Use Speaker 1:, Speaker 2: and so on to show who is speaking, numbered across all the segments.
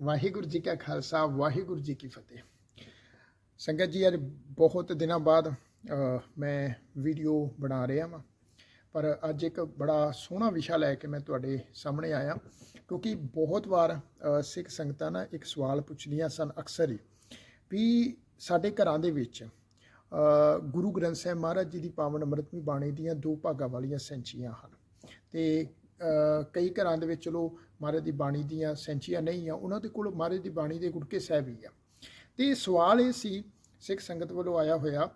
Speaker 1: ਵਾਹਿਗੁਰੂ ਜੀ ਕਾ ਖਾਲਸਾ, ਵਾਹਿਗੁਰੂ ਜੀ ਕੀ ਫਤਿਹ। ਸੰਗਤ ਜੀ, ਅੱਜ ਬਹੁਤ ਦਿਨਾਂ ਬਾਅਦ ਮੈਂ ਵੀਡੀਓ ਬਣਾ ਰਿਹਾ ਹਾਂ ਪਰ ਅੱਜ ਇੱਕ ਬੜਾ ਸੋਹਣਾ ਵਿਸ਼ਾ ਲੈ ਕੇ ਮੈਂ ਤੁਹਾਡੇ ਸਾਹਮਣੇ ਆਇਆ, ਕਿਉਂਕਿ ਬਹੁਤ ਵਾਰ ਸਿੱਖ ਸੰਗਤਾਂ ਨਾ ਇੱਕ ਸਵਾਲ ਪੁੱਛਦੀਆਂ ਸਨ ਅਕਸਰ ਹੀ ਵੀ ਸਾਡੇ ਘਰਾਂ ਦੇ ਵਿੱਚ ਗੁਰੂ ਗ੍ਰੰਥ ਸਾਹਿਬ ਮਹਾਰਾਜ ਜੀ ਦੀ ਪਾਵਨ ਅੰਮ੍ਰਿਤਮਈ ਬਾਣੀ ਦੀਆਂ ਦੋ ਭਾਗਾਂ ਵਾਲੀਆਂ ਸੈਂਚੀਆਂ ਹਨ। ਤੇ ਕਈ ਘਰਾਂ ਦੇ ਵਿੱਚ ਚਲੋ ਮਹਾਰਾਜ ਦੀ ਬਾਣੀ ਦੀਆਂ ਸੈਂਚੀਆਂ ਨਹੀਂ ਆ, ਉਹਨਾਂ ਦੇ ਕੋਲ ਮਹਾਰਾਜ ਦੀ ਬਾਣੀ ਦੇ ਗੁਟਕੇ ਸਾਹਿਬ ਹੀ ਆ। ਤੇ ਸਵਾਲ ਇਹ ਸੀ, ਸਿੱਖ ਸੰਗਤ ਵੱਲੋਂ ਆਇਆ ਹੋਇਆ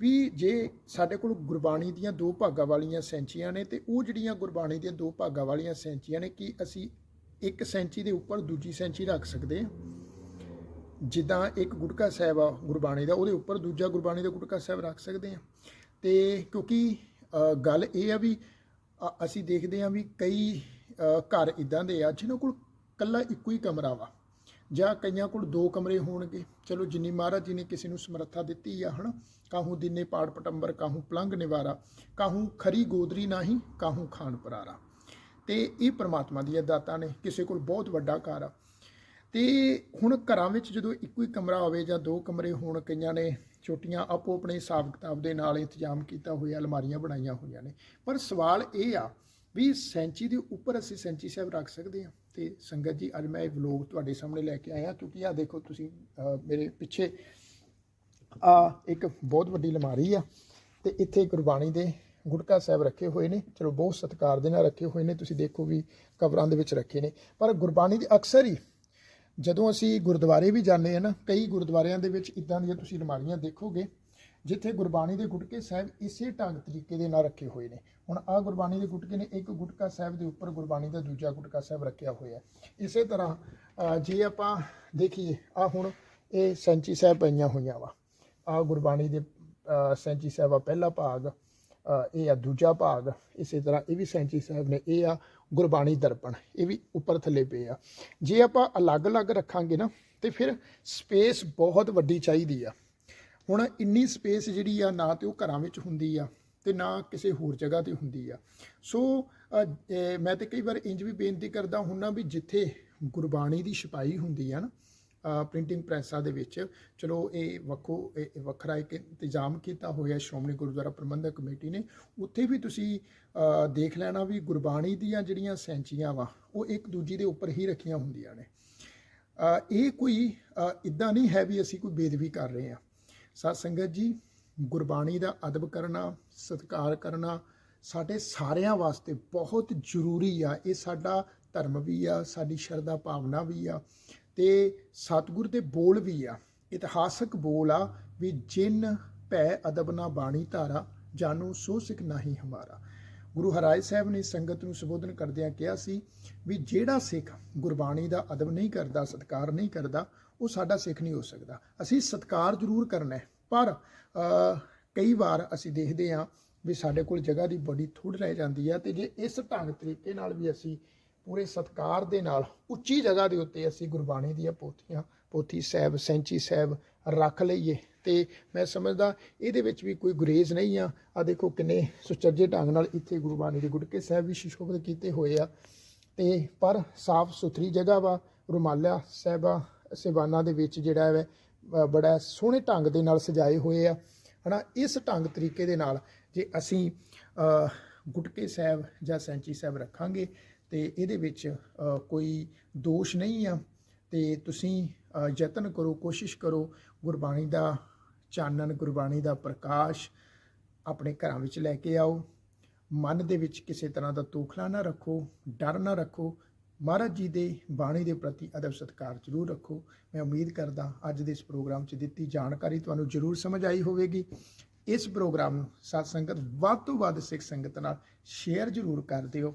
Speaker 1: ਵੀ ਜੇ ਸਾਡੇ ਕੋਲ ਗੁਰਬਾਣੀ ਦੀਆਂ ਦੋ ਭਾਗਾਂ ਵਾਲੀਆਂ ਸੈਂਚੀਆਂ ਨੇ ਤੇ ਉਹ ਜਿਹੜੀਆਂ ਗੁਰਬਾਣੀ ਦੀਆਂ ਦੋ ਭਾਗਾਂ ਵਾਲੀਆਂ ਸੈਂਚੀਆਂ ਨੇ, ਕੀ ਅਸੀਂ ਇੱਕ ਸੈਂਚੀ ਦੇ ਉੱਪਰ ਦੂਜੀ ਸੈਂਚੀ ਰੱਖ ਸਕਦੇ ਹਾਂ ਜਿੱਦਾਂ ਇੱਕ ਗੁਟਕਾ ਸਾਹਿਬ ਆ ਗੁਰਬਾਣੀ ਦਾ, ਉਹਦੇ ਉੱਪਰ ਦੂਜਾ ਗੁਰਬਾਣੀ ਦਾ ਗੁਟਕਾ ਸਾਹਿਬ ਰੱਖ ਸਕਦੇ ਹਾਂ ਤੇ ਕਿਉਂਕਿ ਗੱਲ ਇਹ ਆ ਵੀ ਅਸੀਂ ਦੇਖਦੇ ਹਾਂ ਵੀ ਕਈ ਘਰ ਇਦਾਂ ਦੇ ਆ ਜਿਨ੍ਹਾਂ ਕੋਲ ਕੱਲਾ ਇੱਕੋ ਹੀ ਕਮਰਾ ਵਾ, ਜਾਂ ਕਈਆਂ ਕੋਲ ਦੋ ਕਮਰੇ ਹੋਣਗੇ। ਚਲੋ ਜਿੰਨੀ ਮਹਾਰਾਜ ਜੀ ਨੇ ਕਿਸੇ ਨੂੰ ਸਮਰੱਥਾ ਦਿੱਤੀ ਆ, ਹਨਾ? ਕਾਹੂ ਦਿਨੇ ਪਾੜ ਪਟੰਬਰ, ਕਾਹੂ ਪਲੰਗ ਨਿਵਾਰਾ, ਕਾਹੂ ਖਰੀ ਗੋਦਰੀ ਨਾਹੀ, ਕਾਹੂ ਖਾਨ ਪਰਾਰਾ। ਤੇ ਇਹ ਪ੍ਰਮਾਤਮਾ ਦੀਆਂ ਦਾਤਾਂ ਨੇ, ਕਿਸੇ ਕੋਲ ਬਹੁਤ ਵੱਡਾ ਘਰ ਆ। ਤੇ ਹੁਣ ਘਰਾਂ ਵਿੱਚ ਜਦੋਂ ਇੱਕੋ ਹੀ ਕਮਰਾ ਹੋਵੇ ਜਾਂ ਦੋ ਕਮਰੇ ਹੋਣ ਕਈਆਂ ਨੇ ਛੋਟੀਆਂ ਆਪੋ ਆਪਣੇ ਹਿਸਾਬ ਕਿਤਾਬ ਦੇ ਨਾਲ ਇੰਤਜ਼ਾਮ ਕੀਤਾ ਹੋਇਆ, ਅਲਮਾਰੀਆਂ ਬਣਾਈਆਂ ਹੋਈਆਂ ਨੇ। ਪਰ ਸਵਾਲ ਇਹ ਆ ਵੀ ਸੈਂਚੀ ਦੇ ਉੱਪਰ ਅਸੀਂ ਸੈਂਚੀ ਸਾਹਿਬ ਰੱਖ ਸਕਦੇ ਹਾਂ? ਤੇ ਸੰਗਤ ਜੀ, ਅੱਜ ਮੈਂ ਇਹ ਵਲੋਗ ਤੁਹਾਡੇ ਸਾਹਮਣੇ ਲੈ ਕੇ ਆਇਆ ਕਿਉਂਕਿ ਆ ਦੇਖੋ ਤੁਸੀਂ ਮੇਰੇ ਪਿੱਛੇ ਆ ਇੱਕ ਬਹੁਤ ਵੱਡੀ ਅਲਮਾਰੀ ਆ ਤੇ ਇੱਥੇ ਗੁਰਬਾਣੀ ਦੇ ਗੁਟਕਾ ਸਾਹਿਬ ਰੱਖੇ ਹੋਏ ਨੇ। ਚਲੋ ਬਹੁਤ ਸਤਿਕਾਰ ਦੇ ਨਾਲ ਰੱਖੇ ਹੋਏ ਨੇ। ਤੁਸੀਂ ਦੇਖੋ ਵੀ ਕਬਰਾਂ ਦੇ ਵਿੱਚ ਰੱਖੇ ਨੇ। ਪਰ ਗੁਰਬਾਣੀ ਦੇ ਅਕਸਰ ਹੀ ਜਦੋਂ ਅਸੀਂ ਗੁਰਦੁਆਰੇ ਵੀ ਜਾਂਦੇ ਆ ਨਾ, ਕਈ ਗੁਰਦੁਆਰਿਆਂ ਦੇ ਵਿੱਚ ਇਦਾਂ ਦੀਆਂ ਤੁਸੀਂ ਅਲਮਾਰੀਆਂ ਦੇਖੋਗੇ, ਜਿੱਥੇ ਗੁਰਬਾਣੀ ਦੇ ਗੁਟਕੇ ਸਾਹਿਬ ਇਸੇ ਢੰਗ ਤਰੀਕੇ ਦੇ ਨਾਲ ਰੱਖੇ ਹੋਏ ਨੇ। ਹੁਣ ਆਹ ਗੁਰਬਾਣੀ ਦੇ ਗੁਟਕੇ ਨੇ, ਇੱਕ ਗੁਟਕਾ ਸਾਹਿਬ ਦੇ ਉੱਪਰ ਗੁਰਬਾਣੀ ਦਾ ਦੂਜਾ ਗੁਟਕਾ ਸਾਹਿਬ ਰੱਖਿਆ ਹੋਇਆ ਇਸੇ ਤਰ੍ਹਾਂ ਜੇ ਆਪਾਂ ਦੇਖੀਏ ਆ ਹੁਣ ਇਹ ਸੈਂਚੀ ਸਾਹਿਬ ਪਈਆਂ ਹੋਈਆਂ ਵਾ। ਆ ਗੁਰਬਾਣੀ ਦੇ ਸੈਂਚੀ ਸਾਹਿਬ ਆ, ਪਹਿਲਾ ਭਾਗ। ਇਹ ਆ ਦੂਜਾ ਭਾਗ। ਇਸੇ ਤਰ੍ਹਾਂ ਇਹ ਵੀ ਸੈਂਚੀ ਸਾਹਿਬ ਨੇ, ਇਹ ਆ ਗੁਰਬਾਣੀ ਦਰਪਣ, ਇਹ ਵੀ ਉੱਪਰ ਥੱਲੇ ਪਏ ਆ। ਜੇ ਆਪਾਂ ਅਲੱਗ-ਅਲੱਗ ਰੱਖਾਂਗੇ ਨਾ, ਤੇ ਫਿਰ ਸਪੇਸ ਬਹੁਤ ਵੱਡੀ ਚਾਹੀਦੀ ਆ। ਹੁਣ ਇੰਨੀ ਸਪੇਸ ਜਿਹੜੀ ਆ, ਨਾ ਤੇ ਉਹ ਘਰਾਂ ਵਿੱਚ ਹੁੰਦੀ ਆ, ਤੇ ਨਾ ਕਿਸੇ ਹੋਰ ਜਗ੍ਹਾ ਤੇ ਹੁੰਦੀ ਆ। ਸੋ ਮੈਂ ਤੇ ਕਈ ਵਾਰ ਇੰਜ ਵੀ ਬੇਨਤੀ ਕਰਦਾ ਹੁੰਨਾ ਵੀ ਜਿੱਥੇ ਗੁਰਬਾਣੀ ਦੀ ਛਪਾਈ ਹੁੰਦੀ ਆ ਨਾ ਪ੍ਰਿੰਟਿੰਗ ਪ੍ਰੈਸਾਂ ਦੇ ਵਿੱਚ। ਚਲੋ, ਇਹ ਵੱਖੋ, ਇਹ ਵੱਖਰਾ ਇੱਕ ਇੰਤਜ਼ਾਮ ਕੀਤਾ ਹੋਇਆ ਸ਼੍ਰੋਮਣੀ ਗੁਰਦੁਆਰਾ ਪ੍ਰਬੰਧਕ ਕਮੇਟੀ ਨੇ। ਉੱਥੇ ਵੀ ਤੁਸੀਂ ਦੇਖ ਲੈਣਾ ਵੀ ਗੁਰਬਾਣੀ ਦੀਆਂ ਜਿਹੜੀਆਂ ਸੈਂਚੀਆਂ ਵਾ, ਉਹ ਇੱਕ ਦੂਜੀ ਦੇ ਉੱਪਰ ਹੀ ਰੱਖੀਆਂ ਹੁੰਦੀਆਂ ਨੇ। ਇਹ ਕੋਈ ਇਦਾਂ ਨਹੀਂ ਹੈ ਵੀ ਅਸੀਂ ਕੋਈ ਬੇਦਬੀ ਕਰ ਰਹੇ ਹਾਂ। ਸਤ ਸੰਗਤ ਜੀ, ਗੁਰਬਾਣੀ ਦਾ ਅਦਬ ਕਰਨਾ, ਸਤਿਕਾਰ ਕਰਨਾ ਸਾਡੇ ਸਾਰਿਆਂ ਵਾਸਤੇ ਬਹੁਤ ਜ਼ਰੂਰੀ ਆ। ਇਹ ਸਾਡਾ ਧਰਮ ਵੀ ਆ, ਸਾਡੀ ਸ਼ਰਧਾ ਭਾਵਨਾ ਵੀ ਆ। ਤੇ ਸਤਿਗੁਰ ਦੇ ਬੋਲ ਵੀ ਆ। ਇਤਿਹਾਸਕ ਬੋਲ ਆ ਵੀ ਜਿਨ ਭੈ ਅਦਬ ਨਾ ਬਾਣੀ ਧਾਰਾ ਜਾਨੂ ਸੋ ਸਿਖ ਨਹੀਂ ਹਮਾਰਾ। ਗੁਰੂ ਹਰਾਜ ਸਾਹਿਬ ਨੇ ਸੰਗਤ ਨੂੰ ਸੰਬੋਧਨ ਕਰਦਿਆਂ ਕਿਹਾ ਸੀ ਵੀ ਜਿਹੜਾ ਸਿੱਖ ਗੁਰਬਾਣੀ ਦਾ ਅਦਬ ਨਹੀਂ ਕਰਦਾ, ਸਤਿਕਾਰ ਨਹੀਂ ਕਰਦਾ, ਉਹ ਸਾਡਾ ਸਿੱਖ ਨਹੀਂ ਹੋ ਸਕਦਾ। ਅਸੀਂ ਸਤਿਕਾਰ ਜ਼ਰੂਰ ਕਰਨਾ ਹੈ, ਪਰ ਕਈ ਵਾਰ ਅਸੀਂ ਦੇਖਦੇ ਹਾਂ ਵੀ ਸਾਡੇ ਕੋਲ ਜਗ੍ਹਾ ਦੀ ਬੜੀ ਥੋੜ੍ਹ ਰਹਿ ਜਾਂਦੀ ਹੈ ਤੇ ਜੇ ਇਸ ਢੰਗ ਤਰੀਕੇ ਨਾਲ ਵੀ ਅਸੀਂ ਪੂਰੇ ਸਤਿਕਾਰ ਦੇ ਨਾਲ ਉੱਚੀ ਜਗ੍ਹਾ ਦੇ ਉੱਤੇ ਅਸੀਂ ਗੁਰਬਾਣੀ ਦੀਆਂ ਪੋਥੀਆਂ, ਪੋਥੀ ਸਾਹਿਬ, ਸੈਂਚੀ ਸਾਹਿਬ ਰੱਖ ਲਈਏ। ਤੇ ਮੈਂ ਸਮਝਦਾ ਇਹਦੇ ਵਿੱਚ ਵੀ ਕੋਈ ਗੁਰੇਜ਼ ਨਹੀਂ ਆ। ਆ ਦੇਖੋ ਕਿੰਨੇ ਸੁਚੱਜੇ ਢੰਗ ਨਾਲ ਇੱਥੇ ਗੁਰਬਾਣੀ ਦੇ ਗੁਟਕੇ ਸਾਹਿਬ ਵੀ ਸ਼ਿਸ਼ੋਭਿਤ ਕੀਤੇ ਹੋਏ ਆ। ਤੇ ਪਰ ਸਾਫ਼ ਸੁਥਰੀ ਜਗ੍ਹਾ ਵਾ, ਰੁਮਾਲਾ ਸਾਹਿਬਾ ਸਿਵਾਨਾ ਦੇ ਵਿੱਚ ਜਿਹੜਾ ਹੈ ਬੜਾ ਸੋਹਣੇ ਢੰਗ ਦੇ ਨਾਲ ਸਜਾਏ ਹੋਏ ਆ। ਹਨਾ, ਇਸ ਢੰਗ ਤਰੀਕੇ ਦੇ ਨਾਲ ਜੇ ਅਸੀਂ ਗੁਟਕੇ ਸਾਹਿਬ ਜਾਂ ਸੈਂਚੀ ਸਾਹਿਬ ਰੱਖਾਂਗੇ ਤੇ ਇਹਦੇ ਵਿੱਚ ਕੋਈ ਦੋਸ਼ ਨਹੀਂ ਆ। ਤੇ ਤੁਸੀਂ ਯਤਨ ਕਰੋ, ਕੋਸ਼ਿਸ਼ ਕਰੋ। ਗੁਰਬਾਣੀ ਦਾ ਚਾਨਣ, ਗੁਰਬਾਣੀ ਦਾ ਪ੍ਰਕਾਸ਼ ਆਪਣੇ ਘਰਾਂ ਵਿੱਚ ਲੈ ਕੇ ਆਓ। ਮਨ ਦੇ ਵਿੱਚ ਕਿਸੇ ਤਰ੍ਹਾਂ ਦਾ ਤੋਖਲਾ ਨਾ ਰੱਖੋ, ਡਰ ਨਾ ਰੱਖੋ। ਮਹਾਰਾਜ ਜੀ ਦੇ ਬਾਣੀ ਦੇ ਪ੍ਰਤੀ ਅਦਬ ਸਤਿਕਾਰ ਜ਼ਰੂਰ ਰੱਖੋ। ਮੈਂ ਉਮੀਦ ਕਰਦਾ ਅੱਜ ਦੇ ਇਸ ਪ੍ਰੋਗਰਾਮ 'ਚ ਦਿੱਤੀ ਜਾਣਕਾਰੀ ਤੁਹਾਨੂੰ ਜ਼ਰੂਰ ਸਮਝ ਆਈ ਹੋਵੇਗੀ। ਇਸ ਪ੍ਰੋਗਰਾਮ ਨੂੰ ਸਾਧ ਸੰਗਤ ਵੱਧ ਤੋਂ ਵੱਧ ਸਿੱਖ ਸੰਗਤ ਨਾਲ ਸ਼ੇਅਰ ਜ਼ਰੂਰ ਕਰ ਦਿਓ।